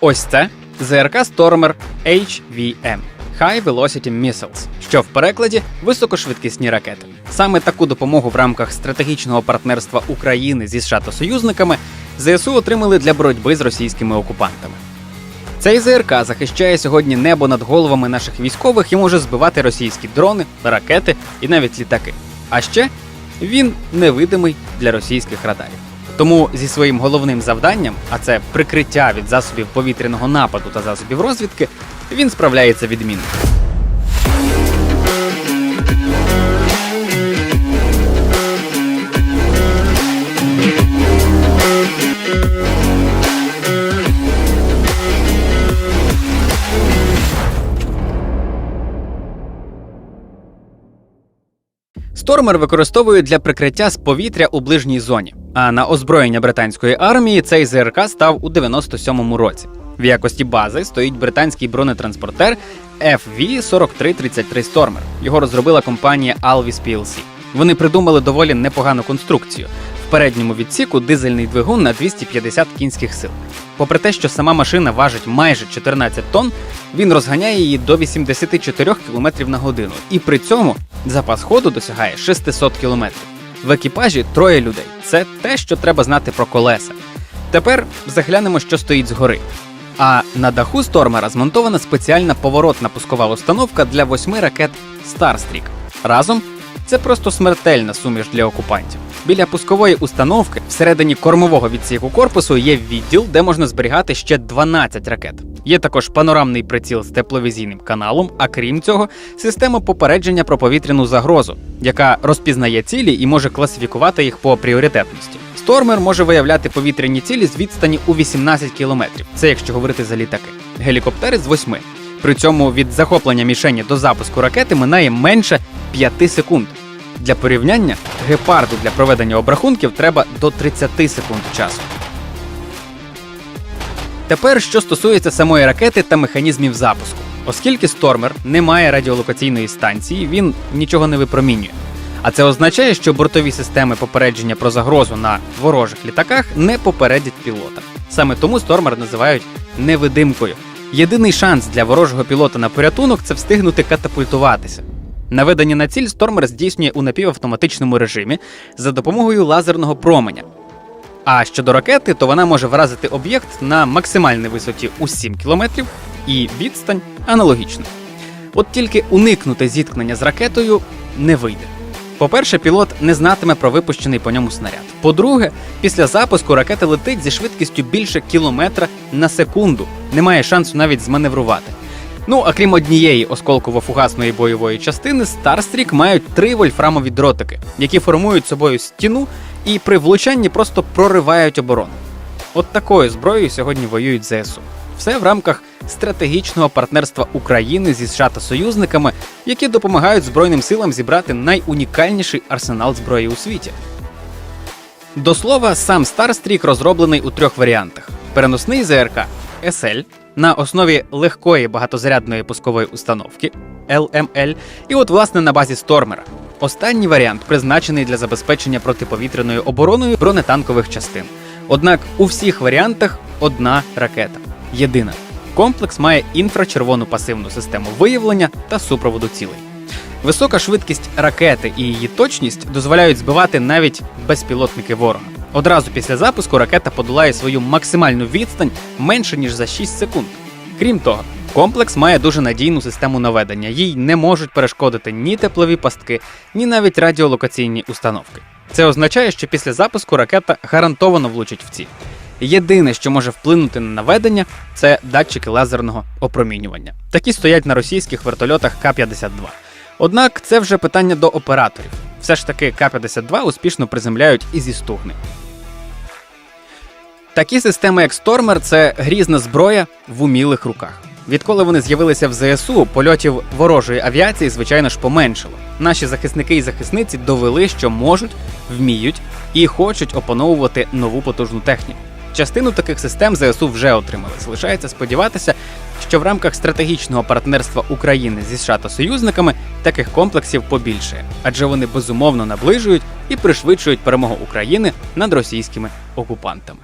Ось це ЗРК Stormer HVM High Velocity Missiles, що в перекладі високошвидкісні ракети. Саме таку допомогу в рамках стратегічного партнерства України зі США та союзниками ЗСУ отримали для боротьби з російськими окупантами. Цей ЗРК захищає сьогодні небо над головами наших військових і може збивати російські дрони, ракети і навіть літаки. А ще він невидимий для російських радарів. Тому зі своїм головним завданням, а це прикриття від засобів повітряного нападу та засобів розвідки, він справляється відмінно. Стормер використовують для прикриття з повітря у ближній зоні. А на озброєння британської армії цей ЗРК став у 97-му році. В якості бази стоїть британський бронетранспортер FV-4333 Stormer. Його розробила компанія Alvis PLC. Вони придумали доволі непогану конструкцію. В передньому відсіку дизельний двигун на 250 кінських сил. Попри те, що сама машина важить майже 14 тонн, він розганяє її до 84 км на годину, і при цьому запас ходу досягає 600 км. В екіпажі троє людей. Це те, що треба знати про колеса. Тепер заглянемо, що стоїть згори. А на даху Стормера змонтована спеціальна поворотна пускова установка для восьми ракет Starstreak. Разом це просто смертельна суміш для окупантів. Біля пускової установки всередині кормового відсіку корпусу є відділ, де можна зберігати ще 12 ракет. Є також панорамний приціл з тепловізійним каналом, а крім цього, система попередження про повітряну загрозу, яка розпізнає цілі і може класифікувати їх по пріоритетності. Стормер може виявляти повітряні цілі з відстані у 18 кілометрів. Це якщо говорити за літаки. Гелікоптери з 8. При цьому від захоплення мішені до запуску ракети минає менше 5 секунд. Для порівняння гепарду для проведення обрахунків треба до 30 секунд часу. Тепер, що стосується самої ракети та механізмів запуску. Оскільки Стормер не має радіолокаційної станції, він нічого не випромінює. А це означає, що бортові системи попередження про загрозу на ворожих літаках не попередять пілота. Саме тому Стормер називають невидимкою. Єдиний шанс для ворожого пілота на порятунок це встигнути катапультуватися. Наведення на ціль Стормер здійснює у напівавтоматичному режимі за допомогою лазерного променя. А щодо ракети, то вона може вразити об'єкт на максимальній висоті у 7 км і відстань аналогічна. От тільки уникнути зіткнення з ракетою не вийде. По-перше, пілот не знатиме про випущений по ньому снаряд. По-друге, після запуску ракета летить зі швидкістю більше кілометра на секунду, немає шансу навіть зманеврувати. Ну а крім однієї осколково-фугасної бойової частини, Старстрік мають три вольфрамові дротики, які формують собою стіну і при влучанні просто проривають оборону. От такою зброєю сьогодні воюють ЗСУ. Все в рамках стратегічного партнерства України зі США та союзниками, які допомагають Збройним силам зібрати найунікальніший арсенал зброї у світі. До слова, сам Старстрік розроблений у трьох варіантах: переносний ЗРК SL на основі легкої багатозарядної пускової установки LML, і от власне на базі Стормера. Останній варіант призначений для забезпечення протиповітряною обороною бронетанкових частин. Однак у всіх варіантах одна ракета єдина. Комплекс має інфрачервону пасивну систему виявлення та супроводу цілей. Висока швидкість ракети і її точність дозволяють збивати навіть безпілотники ворога. Одразу після запуску ракета подолає свою максимальну відстань менше ніж за 6 секунд. Крім того, комплекс має дуже надійну систему наведення. Їй не можуть перешкодити ні теплові пастки, ні навіть радіолокаційні установки. Це означає, що після запуску ракета гарантовано влучить в ціль. Єдине, що може вплинути на наведення, це датчики лазерного опромінювання. Такі стоять на російських вертольотах К-52. Однак це вже питання до операторів. Все ж таки К-52 успішно приземляють і зі стугни. Такі системи, як Стормер, це грізна зброя в умілих руках. Відколи вони з'явилися в ЗСУ, польотів ворожої авіації, звичайно ж, поменшало. Наші захисники і захисниці довели, що можуть, вміють і хочуть опановувати нову потужну техніку. Частину таких систем ЗСУ вже отримали. Залишається сподіватися, що в рамках стратегічного партнерства України зі США та союзниками таких комплексів побільше, адже вони безумовно наближують і пришвидшують перемогу України над російськими окупантами.